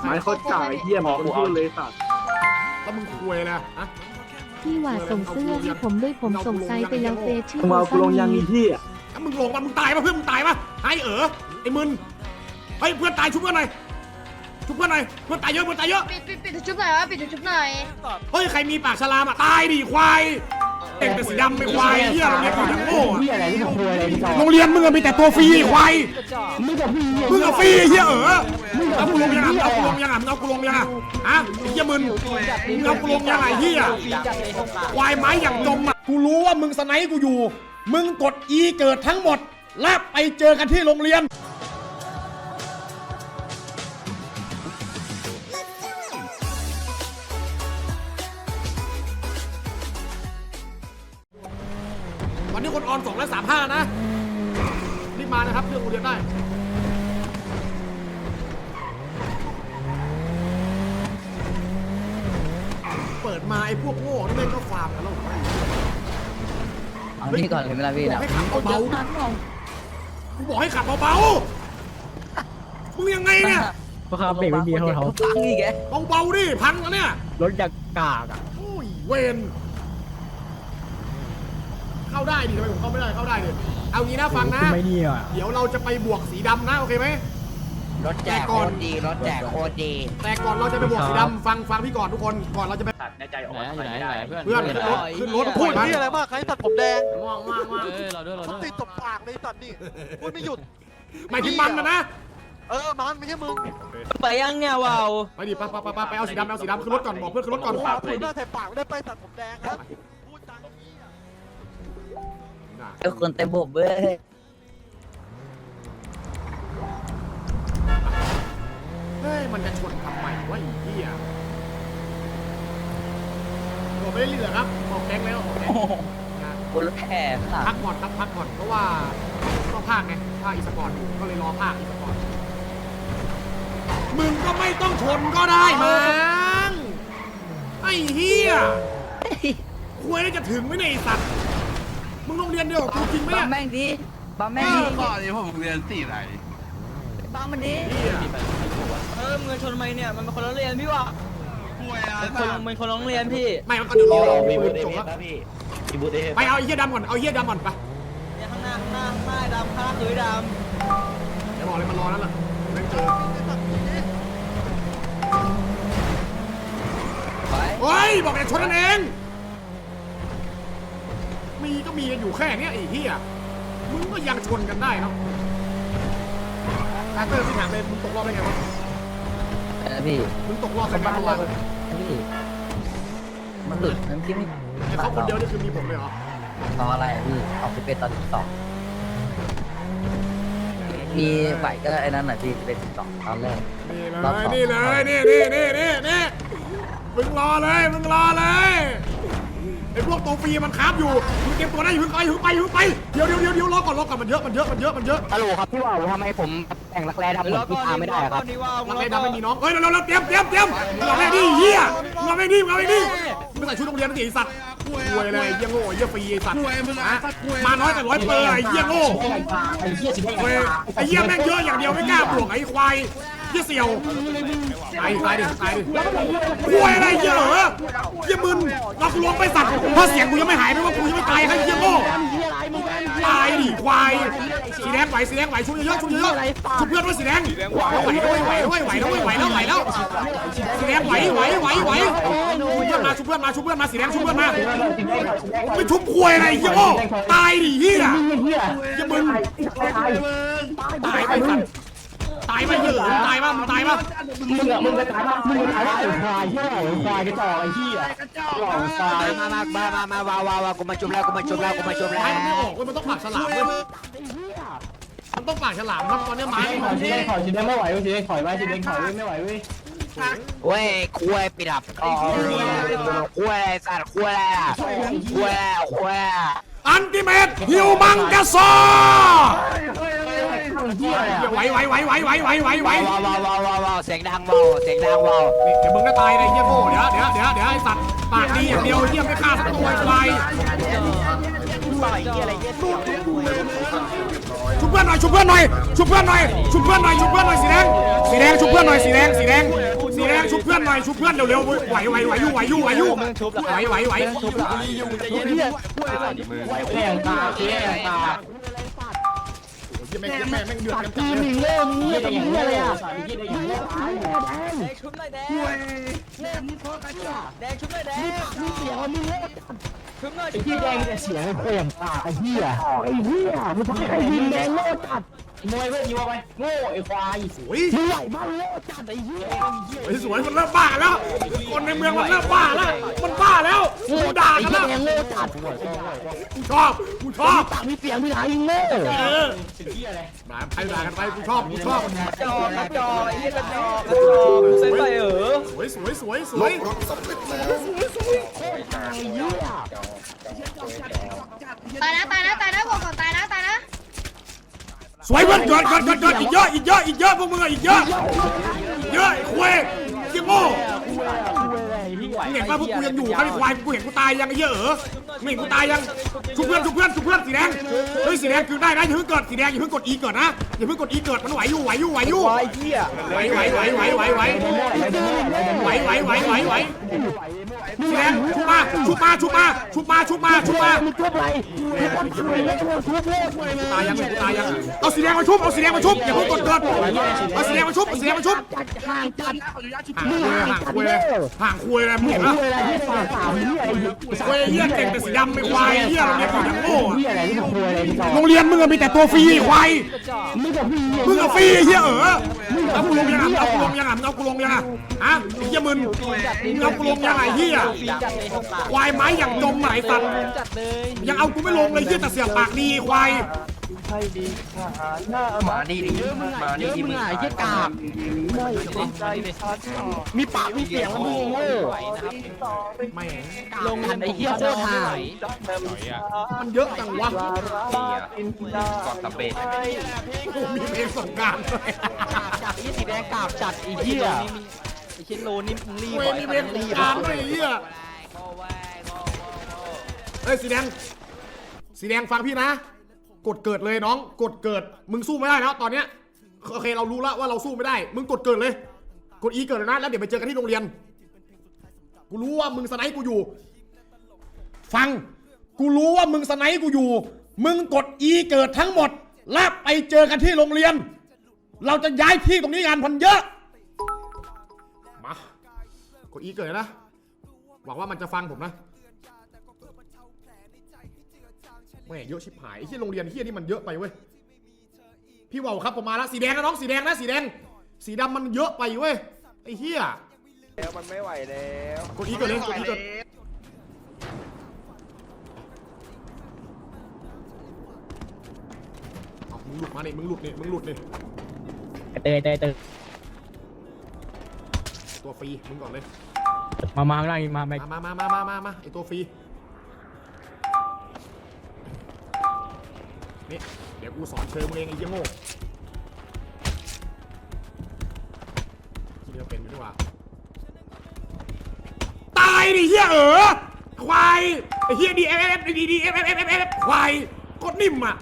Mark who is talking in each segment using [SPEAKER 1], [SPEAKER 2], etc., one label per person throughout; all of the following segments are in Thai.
[SPEAKER 1] ไม้โคตรกากไอ้เหี้ยมันพูดเลยสัตว์
[SPEAKER 2] แล้วมึงคุยเลยอะ
[SPEAKER 3] พี่หว่าส่งเสื้อให้ผมด้วยผมส่งไซส์ไปแล้วเฟซชื่อ
[SPEAKER 1] มึงเอากูลงยังอีเหี้ย
[SPEAKER 2] ถ้ามึงลงมามึงตายปะเพื่อนมึงตายปะไอ้เอ๋อไอ้มึนเฮ้ยเพื่อนตายชุบเพื่อนหน่อยชุบเพื่อนหน่อยเพื่อนตายเยอะเพื่อนตายเยอะ
[SPEAKER 4] ปิดปิดปิดชุบหน่อยวะปิดชุบหน่อย
[SPEAKER 2] เฮ้ยใครมีปากฉลามอะตายดิควาย แต่งเป็นสีดำเป็นควายเหี้ยโรงเรียนกูอย่างโง่อะ
[SPEAKER 5] พี่อะไรที่ผมคุยอะไรพี่จอ
[SPEAKER 2] โรงเรียนมึงอะมีแต่ตัวฟรีควาย
[SPEAKER 5] มึงกับพี่
[SPEAKER 2] มึงอะฟรีเหี้ยเอ๋อเอากูลงยังอะเอากูลงยังอะมึงเอากูลงยังอะฮะไอ้เหี้ยมึนมึงเอากูลงยังไงเหี้ยควายไม้อย่างจมอะกูรู้ว่ามึงสไนป์กูอยู่ มึงกด E เกิดทั้งหมดและไปเจอกันที่โรงเรียน วันนี้คนออนสองและสามห้านะ รีบมานะครับเรื่องโรงเรียนได้เปิดมาไอ้พวกโง่นี่แม่งก็ฟาร์มกันแล้วเหรอ
[SPEAKER 6] เอานี่ก่อนเลยเวลาพี่
[SPEAKER 2] บอก
[SPEAKER 6] นะ
[SPEAKER 2] ให้ขับเบาๆกูบอกให้ขับเบาๆมึงยังไงเนี่ย
[SPEAKER 5] เพราะเขาเบรกไม่มีเขาเขา
[SPEAKER 6] พังอีกแก
[SPEAKER 2] เบาๆดิพังแล้วเนี่ย
[SPEAKER 5] รถจากกากอะ
[SPEAKER 2] โอ้ยเวน เข้าได้ดิทำไมผมเข้าไม่ได้เข้าได้ดิเอางี้นะฟังนะ
[SPEAKER 5] ไม่เนี่ย
[SPEAKER 2] เดี๋ยวเราจะไปบวกสีดำนะโอเคไหม
[SPEAKER 6] รถแจกโคตรดีรถแจกโคตรดี
[SPEAKER 2] แต่ก่อนเราจะไปบวกสีดำฟังฟังพี่ก่อนทุกคนก่อนเราจะไป
[SPEAKER 7] ไหนอยู่ไหนไหนเพื่อน
[SPEAKER 2] เพื่อนขึ้นรถขึ้นรถ
[SPEAKER 8] พู
[SPEAKER 2] พู
[SPEAKER 8] ด
[SPEAKER 2] ดมัน
[SPEAKER 8] นี่อะไรมากใครตัดผมแดง
[SPEAKER 7] ว่างว่างว่างเออเราด้วยเรา
[SPEAKER 8] เขา
[SPEAKER 7] ด้วย
[SPEAKER 8] ติดตบปากเลยสัตว์นี่พูดไม่หยุด
[SPEAKER 2] หมายถึงมันนะนะ
[SPEAKER 8] เออมันไม่ใช่มึง
[SPEAKER 6] ไปยังเนี่ยว้าว
[SPEAKER 2] ไปดิไปไปไปไปไปเอาสีดำไปเอาสีดำขึ้นรถก่อนบอกเพื่อนขึ้นรถก่อน
[SPEAKER 8] ปากผมหน้าใส่ปากไม่ได้ไปตัดผมแดงครับพูดจังนี้
[SPEAKER 6] เจ้าคนเต็มบบเว้ย
[SPEAKER 2] เฮ้ย มันจะชนทำไมวะไอ้เหี้ยบอกไม่ได้เหลือครับบอกแก๊งแล้วบอกแก๊งนะ
[SPEAKER 6] บนรถแห่สัต
[SPEAKER 2] พัก
[SPEAKER 6] ว์
[SPEAKER 2] ผ่อนครับพักผ่อนเพราะว่าต้องภาคไงภาคอีสปอร์ตอยู่ก็เลยรอภาคอีสปอร์ตมึงก็ไม่ต้องชนก็ได้มั้งไอ้เหี้ยคุยแล้วจะถึงไหมเนี่ยไอ้สัตว์ มึงโรงเรียนเดียวกับกูจริงไหม
[SPEAKER 6] ปั๊ม
[SPEAKER 2] เนี่ย
[SPEAKER 6] แม่งดิปั๊มแม่งดิ
[SPEAKER 7] ก่อนนี้ผมเรียนสี่ไหน
[SPEAKER 6] ปั๊มมันดิ
[SPEAKER 2] เหี้ย
[SPEAKER 6] เออมึงชนไหมเนี่ยมันเป็นคนละเรียนพี่วะ
[SPEAKER 7] ป่วยอะ
[SPEAKER 6] เป็นคนเป็นคนโรงเรียนพี่
[SPEAKER 2] ไม่มันก็เดี๋ยวรอมีบูธจบแล้ว
[SPEAKER 7] พี่มีบูธเอฟ
[SPEAKER 2] ไปเอาไอ้เหี้ยดำก่อนเอาไอ้เหี้ยดำก่อนไป
[SPEAKER 6] เนี่ยข้างหน้าข้างหน้าข้างหน้าดำข้างหน้าคือด
[SPEAKER 2] เดี๋ยวบอกเลยมันรอแล้วล่ะแม่งเจอำ
[SPEAKER 6] ไป
[SPEAKER 2] เฮ้ยบอกอย่าชนกันเอง มีก็มีกันอยู่แค่เนี้ยไอ้เหี้ยมึงก็ยังชนกันได้เนาะแอคเตอร์ที่ถามเลยมึงตกรอบได้ไงวะ
[SPEAKER 6] เออพี่
[SPEAKER 2] มึงตกรอบได้ไงเมื่อวาน
[SPEAKER 6] พี่มันหลุดมันคิดไม่
[SPEAKER 2] ไอ้เขาคนเดียวนี่คือมีผมเลยเหรอ
[SPEAKER 6] ตอนอะไรอะพี่ออกสิบเอ็ดตอนสิบสองมีไหวก็ไอ้นั่นน่ะพี่เป็นสิบสองตอนแรก
[SPEAKER 2] นี่เล
[SPEAKER 6] รอบส
[SPEAKER 2] ย
[SPEAKER 6] อง
[SPEAKER 2] นี่เลยนี่นี่นี่นี่นี่มึงรอเลยมึงรอเลย ไอ้พวกตัวฟรีมันค้าบอยู่มึงเก็บตัวได้อยู่ไปอยู่ไปอยู่ไปเดี๋ยวเดี๋ยวเดี๋ยวเดี๋ยวรอก่อนรอก่อนมันเยอะมันเยอะมันเยอะมันเยอะ
[SPEAKER 5] ฮัลโหลครับพี่ว่าวทำไมผมแต่งรักแร้ทำเหมือนพี่ตาไม่ได้ครับ
[SPEAKER 2] ลังเลดำไม่มีน้องเฮ้ยเราเราเตรียมเตรียมเตรียมมึงเอาไปดิเฮียมึงเอาไปดิมึงเอาไปดิมึงใส่ชุดโรงเรียนนั่นสิไอ้สัตว์ป่วยเลยไอ้เหี้ยโง่ไอ้เหี้ยฟรีไอ้สัตว์อะมาน้อยแต่ร้อยเปอร์ไอ้เหี้ยโง่
[SPEAKER 5] ไอ้เหี้ยสีแดง
[SPEAKER 2] เว้ยไอ้เหี้ยแม่งเยอะอย่างเดียวไม่กล้าบวกไอ้ควาย เหี้ยเสี่ยวตายตายดิตายดิป่วยอะไรเหี้ยเหรอเหี้ยมึนเรากูลวงไปสัตว์เพราะเสียงกูยังไม่หายไม่ว่ากูยังไม่ตายไอ้เหี้ยโง่ตายดิควายสีแดงไหวสีแดงไหวชุบเยอะๆชุบเยอะๆชุบเพื่อนด้วยสีแดงไหวด้วยไหวด้วยไหวด้วยไหวแล้วไหวแล้วสีแดงไหวไหวไหวไหวชุบเพื่อนมาชุบเพื่อนมาชุบเพื่อนมาสีแดงชุบเพื่อนมาไปชุบควายอะไรเหี้ยโง่ตายดิเหี้ย
[SPEAKER 5] เหี้ย
[SPEAKER 2] เหี้ยมึงตายไปสัตว์ ตายไปเยอะตายป่ะมึงตายป่ะ
[SPEAKER 5] มึงอะมึงจะตายป่ะมึงจะตายป่ะไอ้ควายเหี้ยไอ้ควายกระจอกไอ้เหี้ยหล่อควาย
[SPEAKER 6] มามามามามาว้าวว้าวกูมาจุบแล้วกูมาจุบแล้วกูมาจุบแล้
[SPEAKER 2] ไม้
[SPEAKER 6] ว
[SPEAKER 2] มันไม่ออกเว้ยมันต้องปากฉลามเว้ยมันต้องปากฉลามครับตอนนี้ไม้
[SPEAKER 5] ถอยสีแดงถอยสีแดงไม่ไหวเว้ยสีแดงถอยไว้สีแดงถอยไม่ไหวเว้ย
[SPEAKER 6] เว้ยคุยปิดอับก่อนคุยอะไรสัตว์คุยอะไรอะคุยอะไรอะคุยอะไรอะ
[SPEAKER 2] อันติเมตฮิวมังกาซอ
[SPEAKER 5] เหี้ยอะไรอะ
[SPEAKER 2] ไหวไหวไหวไหวไหวไหวไหวไหว
[SPEAKER 6] ว้าวว้าวว้าวว้าวว้าเสียงดังว้าวเสียงดังว้าว
[SPEAKER 2] เดี๋ยวมึงก็ตายเลยเยี่ยโง่เดี๋ยวเดี๋ยวเดี๋ยวเดี๋ยวไอ้สัตว์ปากดีอย่างเดียวเยี่ยมไม่ฆ่าสักตัวไอ้ควายชุบเพื่อนหน่อยชุบเพื่อนหน่อยชุบเพื่อนหน่อยชุบเพื่อนหน่อยชุบเพื่อนหน่อยสีแดงสีแดงชุบเพื่อนหน่อยสีแดงสีแดงสีแดงชุบเพื่อนหน่อยชุบเพื่อนเร็วๆไหวไหวไหวอยู่ไหวอยู่ไหวอยู่ไหวไหวไหว
[SPEAKER 5] แข่งตาแข่งตา
[SPEAKER 2] แม่งแม่งแม่งเดือดกันจั
[SPEAKER 5] ด
[SPEAKER 2] เลย
[SPEAKER 5] เรื่องนี้อะไรอะแดงชุบหน่อยแดงแดยนี่โคตรก
[SPEAKER 8] ระเจอกแดงชุบหน่อยแดง
[SPEAKER 5] มีเสียงมีเล่
[SPEAKER 8] ชุบหน่อย
[SPEAKER 5] ไอ้ที่แดงจะเสียงเปล่ยนปาไอ้เหี้ยไอ้เหี้ยมันพังไอ้ดินแดงโลดตัด มวยเว้ยยิงไปโง่ไอ้ควาย
[SPEAKER 2] สวย
[SPEAKER 5] มึงไหวมากโลดจัดไอ้เหี้ย
[SPEAKER 2] สวยสวยมันเริ่มบ้าแล้ว คนในเมืองมันเริ่มบ้าแล้ว มันบ้าแล้วกูด่า
[SPEAKER 5] ไอ้
[SPEAKER 2] กัน
[SPEAKER 5] เหี้ย
[SPEAKER 2] แล้ว
[SPEAKER 5] แดงโลดจัด
[SPEAKER 2] กูชอบกูชอบ
[SPEAKER 5] ปากมีเสียงมีหางยิงโง่
[SPEAKER 2] เออด่าไปด่ากันไปกูชอบกูชอบ
[SPEAKER 8] จอกระจอกไอ้เหี้ยกระจอกกระจอกกูเซ็นไปเออ
[SPEAKER 2] สวยสวยสวยสวย
[SPEAKER 5] ไอ้เหี้ย
[SPEAKER 4] ตายนะตายนะตายนะบอกก่อนตายนะตายนะ
[SPEAKER 2] สวยเพื่อนเกิดเกิดเกิดเกิดอีกเยอะอีกเยอะอีกเยอะพวกมึงอะอีกเยอะเยอะไอ้ควายเยี่ยโง่มึงเห็นป่ะพวกกูยังอยู่ข้างในควายกูเห็นกูตายยังไอ้เหี้ยเออมึงเห็นกูตายยังชุบเพื่อนชุบเพื่อนชุบเพื่อนสีแดงเฮ้ยสีแดงคือได้นะอย่าเพิ่งเกิดสีแดงอย่าเพิ่งกดอีเกิดนะอย่าเพิ่งกดอีเกิดมันไหวอยู่ไหวอยู่ไหวอยู่
[SPEAKER 8] ไอ้เหี้ย
[SPEAKER 2] ไหวไหวไหวไหวไหวไหวไหวไหวไหวไหว ไหวสีแดงชุบมาชุบมาชุบมาชุบมาชุบมาชุบมา
[SPEAKER 5] มึงทุบอะไรมึงคนช่วยแล้วมึงทุบเลย
[SPEAKER 2] ตายยังตายยังเอาสีแดงมาชุบเอาสีแดงมาชุบอย่าเพิ่งกดเกิดเอาสีแดงมาชุบเอาสีแดงมาชุบ
[SPEAKER 5] ห่างจัด
[SPEAKER 2] ห่างคุยห่างคุยเลยห่างคุยเลยมึงเห็นปะ
[SPEAKER 5] เวลาที่สาวสาวเหี้ยไอ้
[SPEAKER 2] คุยเหี้ยเก่งแต่สีดำไม่ควายเหี้ยโรงเรียนกูทั้งโง่
[SPEAKER 5] เหี้ยอะไรที่มาคุยอะไรที่ต่อ
[SPEAKER 2] โรงเรียนมึงมีแต่ตัวฟรีควาย
[SPEAKER 5] มึงกับพี่
[SPEAKER 2] มึงอะฟรีเหี้ยเออเอากูลงยังอะเอากูลงยังอะมึงเอากูลงยังอะฮะไอ้เหี้ยมึนมึงเอากูลงยังไงเหี้ย
[SPEAKER 8] จัดเลยหกปาก
[SPEAKER 2] ควายไม้อย่างจมไหนสัตว์
[SPEAKER 8] จัดเลย
[SPEAKER 2] ยังเอากูไม่ลงเลยเหี้ยแต่เสียปากดีควาย
[SPEAKER 6] มาดีดีมาดีดีมึง
[SPEAKER 5] ไอ้เหี้ยกากมีปากมีเสียงแล้วมึงโง่
[SPEAKER 2] แม่ง
[SPEAKER 5] ลงไอ้เหี้ยโคตรห่า
[SPEAKER 2] มันเยอะจังวะ
[SPEAKER 6] กอดตะเบะ
[SPEAKER 2] โอ้โหมีเพลงสงกรารด้วย
[SPEAKER 5] จัดไอ้สีแดงกากจัดไอ้เหี้ย
[SPEAKER 8] ไอ้ชิ้นโลนี่มึงรีบ
[SPEAKER 2] เว้ยมีเพลงสงกรารด้วยไอ้เหี้ยเฮ้ยสีแดงสีแดงฟังพี่นะ กดเกิดเลยน้อง กดเกิด มึงสู้ไม่ได้แล้วตอนเนี้ยโอเคเรารู้แล้วว่าเราสู้ไม่ได้ มึงกดเกิดเลย กดอีเกิดเลยนะแล้วเดี๋ยวไปเจอกันที่โรงเรียน กูรู้ว่ามึงสไนป์กูอยู่ ฟัง กูรู้ว่ามึงสไนป์กูอยู่ มึงกดอีเกิดทั้งหมดแล้วไปเจอกันที่โรงเรียน เราจะย้ายที่ตรงนี้งานพันเยอะมา กดอีเกิดนะ หวังว่ามันจะฟังผมนะแม่งเยอะชิบหายไอ้ที่โรงเรียนเฮียนี่มันเยอะไปเว้ย พี่ว่าวครับผมมาแล้วสีแดงนะน้องสีแดงนะสีแดง สีดำมันเยอะไปเว้ยไอ้เฮีย
[SPEAKER 8] แล้วมันไม่ไหวแล้ว
[SPEAKER 2] กดอีก่อนเลยกดอีก่อนเอามึงหลุดมาเนี่ยมึงหลุดเนี่ยมึงหลุดเนี่ย
[SPEAKER 5] เตยเตยเตย
[SPEAKER 2] ตัวฟรีมึงก่อนเลย
[SPEAKER 5] มามาข้างล่างมาไม่
[SPEAKER 2] มามามามามามาไอตัวฟรีนี่เดี๋ยวกูสอนเชิญมึงเองไอ้เหี้ยโง่ที่เดียวเป็นอยู่ดีกว่าตายดิเฮียเออควายไอ้เฮียดีเอฟเอฟดีดีเอฟเอฟเอฟเอฟควายโคตรนิ่มอะ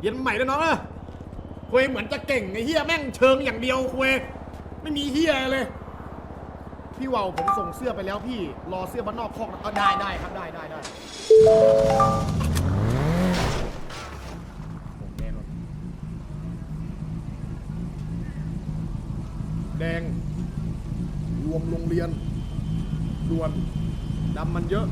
[SPEAKER 2] เรีย็นใหม่ด้วยน้องเออคุยเหมือนจะเก่งไอ้เฮียแม่งเชิงอย่างเดียวคุย ไม่มีเฮียเลย พี่เวาวผมส่งเสื้อไปแล้วพี่ รอเสื้อบ้านนอกคอกนะเออได้ได้ครับได้ได้ได้แดง รวมโรงเรียนด่วนดำมันเยอะ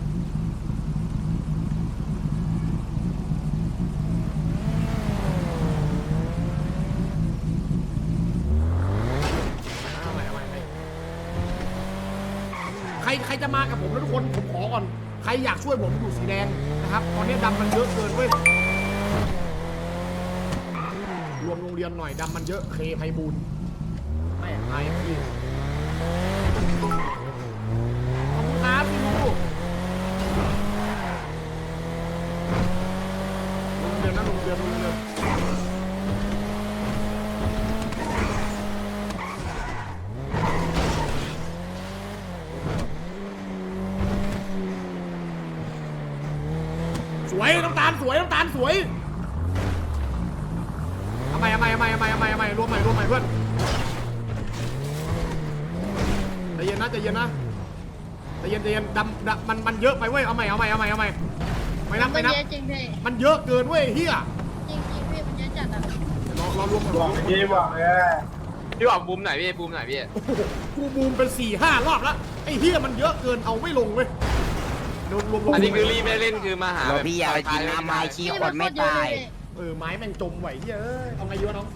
[SPEAKER 2] ใค รใครจะมากับผมนะทุกคนผมขอก่อนใครอยากช่วยผมอยู่สีแดงนะครับตอนนี้ดำมันเยอะเกินเว้ยรวมโรงเรียนหน่อยดำมันเยอะเคไพบูลไม่ไอ้พี่ขอบคุณครับพี่ลูกโรงเรียนนะโรงเรียนโรงเรียนสวยน้ำ ตาลสวยน้ำตาลสวยใหม่ใหม่ใหม่ใหม่ใหม่รวมใหม่รวมใหม่เพื่อนใจเย็นนะใจเย็นนะใจเย็นใจเย็นดำดำมันมันเยอะไปเว้ยเอาใหม่เอาใหม่เอาใหม่เอาใหม่ไม่นับ
[SPEAKER 4] มั
[SPEAKER 2] ไม่
[SPEAKER 4] น
[SPEAKER 2] นับ
[SPEAKER 4] เยอะจริงพี่
[SPEAKER 2] มันเยอะเกินเว้ยเฮีย
[SPEAKER 4] จริงจริงพี่มันเยอะจัดอะ
[SPEAKER 2] รอรอรวมก่อนรอรวมก่อน
[SPEAKER 6] พี่บอกบูมไหนพี่บูมไหนพี่
[SPEAKER 2] กูบูมเป็นสี่ห้ารอบแล้วไอ้เฮียมันเยอะเกินเอาไม่ลงเว้ย รวมรวมรวม
[SPEAKER 6] อันนี้คือรีบไม่เล่นคือมาหา
[SPEAKER 9] เราพี่อย่าไปกินน้ำไม้ขี้คนไม่ตาย
[SPEAKER 2] เออไม้แม่งจมไหวเฮียเอ้ยเอาไงดีวะน้อง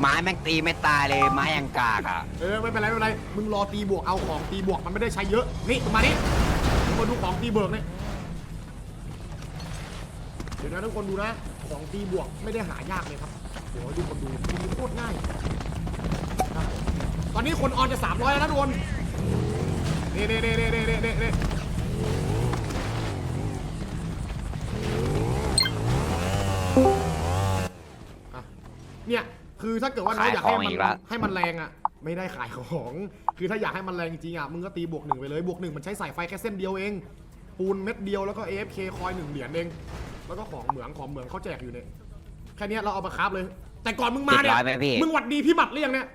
[SPEAKER 9] ไม้แม่งตีไม่ตายเลยไม้ยังกากอะ
[SPEAKER 2] เออไม่เป็นไรไม่เป็นไรมึงรอตีบวกเอาของตีบวกมันไม่ได้ใช้เยอะนี่มานี่ทุกคนดูของตีเบิกนี่เดี๋ยวนะทุกคนดูนะของตีบวกไม่ได้หายากเลยครับเดี๋ยวให้ทุกคนดูดูโคตรง่ายครับตอนนี้คนออนจะ300แล้วนะทุกคนี่นี่นี่นี่นี่นี่เนี่ยคือถ้าเกิดว่าน้าอยากให้มันให้มันแรงอะ ไม่ได้ขายของ คือถ้าอยากให้มันแรงจริงๆอะมึงก็ตีบวกหนึ่งไปเลยบวกหนึ่งมันใช้สายไฟแค่เส้นเดียวเอง ปูนเม็ดเดียวแล้วก็เอฟเคคอยหนึ่งเหรียญเอง แล้วก็ของเหมืองของเหมืองเขาแจกอยู่เนี่ยแค่นี้เราเอามาคราฟเลย แต่ก่อนมึงมาเนี่ย
[SPEAKER 9] มึ
[SPEAKER 2] งหวัดดีพี่หมัดเรียังเนี่ย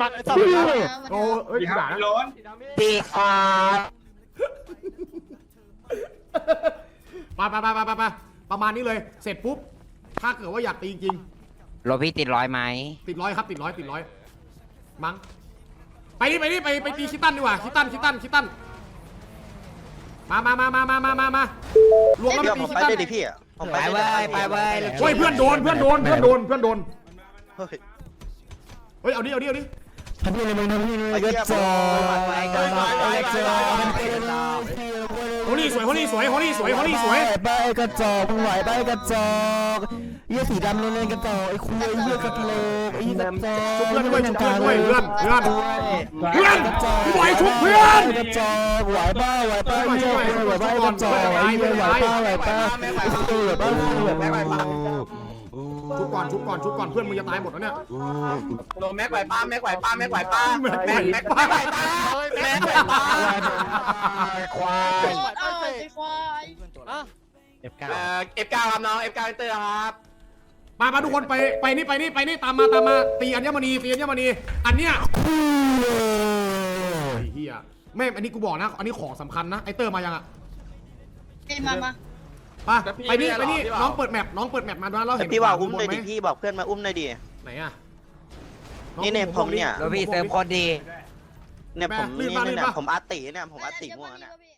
[SPEAKER 8] มันไอ้สัตว์
[SPEAKER 2] โอ้เอ้ยด่านะ
[SPEAKER 9] ตีอ่า
[SPEAKER 2] ไปไปไปไปไปไปประมาณนี้เลย เสร็จปุ๊บ ถ้าเกิดว่าอยากตีจริง
[SPEAKER 9] รถพี่ติดร้อยไหม
[SPEAKER 2] ติดร้อยครับติดร้อยติดร้อยมั้ง ไปนี่ไปนี่ไปไปตีคิตตันดีกว่าคิตตันคิตตันคิตตัน มามามามามามามามารวมแล้วไปตีคิตตัน
[SPEAKER 9] ไปเว้ยไปเว้ย
[SPEAKER 2] เฮ้ยเพื่อนโดนเพื่อนโดนเพื่อนโดนเพื่อนโดน
[SPEAKER 8] เฮ้ย
[SPEAKER 2] เฮ้ยเอาดิเอาดิเอาดิ
[SPEAKER 5] ทำยังไงมึงทำยังไงก็จอ
[SPEAKER 9] ไปก็จอ
[SPEAKER 2] โฮลี่สวยโฮลี่สวยโฮลี่สวยโฮลี่สวย
[SPEAKER 5] ไปกระจอกมึงไหวไปกระจอกเยี่ยสีดำเล่นๆกระจอกไอ้คุยเยี่ยกระโหลกไอ้กระจอก
[SPEAKER 2] ชุบเพื่อนด้วยชุบเพื่อนด้วยเพื่อนเพื่อนเพื่อนกูไหวชุบเพื่อน
[SPEAKER 5] กระจอกไหวป้าไหวป้าเยี่ยไหวป้ากระจอกไอ้เยี่ยไหวป้าไหวป้าไอ้คุยไหวป้าไหวป้า
[SPEAKER 2] ชุบก่อนชุบก่อนชุบก่อนเพื่อนมึงจะตายหมดแล้วเนี่ย
[SPEAKER 6] โดนแม็กไหวป้าแม็กไหวป้าแม็กไหวป้า
[SPEAKER 2] แม็กไหว
[SPEAKER 6] แม็กไหวป้าแม็กไหวป้า
[SPEAKER 9] ควา
[SPEAKER 4] โค
[SPEAKER 9] ย
[SPEAKER 4] ตรเอาเลยควาย
[SPEAKER 6] เอ่อ F9 ครับน้อง F9 เตอร์ครับ
[SPEAKER 2] มามาทุกคนไปไปนี่ไปนี่ไปนี่ตามมาตามมาตีอัญมณีตีอัญมณีอันเนี้ยไอ้เหี้ยแม่งอันนี้กูบอกนะ อันนี้ของสำคัญนะไอเตอร์มายังอะ
[SPEAKER 4] เอ้ยมามา
[SPEAKER 2] ไปไปนี่ไปนี่น้องเปิดแมปน้องเปิดแมปมาด้วยเราเห็น
[SPEAKER 10] พี่ว่า
[SPEAKER 2] ขว
[SPEAKER 10] อุ้มหน่อย
[SPEAKER 2] บ
[SPEAKER 10] ดิ
[SPEAKER 2] ไห
[SPEAKER 10] พี่บอกเพื่อนมาอุ้มหน่อยดิ
[SPEAKER 2] ไหนอะ
[SPEAKER 10] นี่เนี่ยผมเนี่ย
[SPEAKER 9] รถพี่เติมโคตรดี
[SPEAKER 10] เนี่ยผม
[SPEAKER 2] ลื่น
[SPEAKER 10] นี่
[SPEAKER 2] ปะลื่น
[SPEAKER 10] เนี่ย
[SPEAKER 2] ปะ
[SPEAKER 10] ผมอาติเนี่ยผมอาติง่วงเนี่ย
[SPEAKER 4] พี่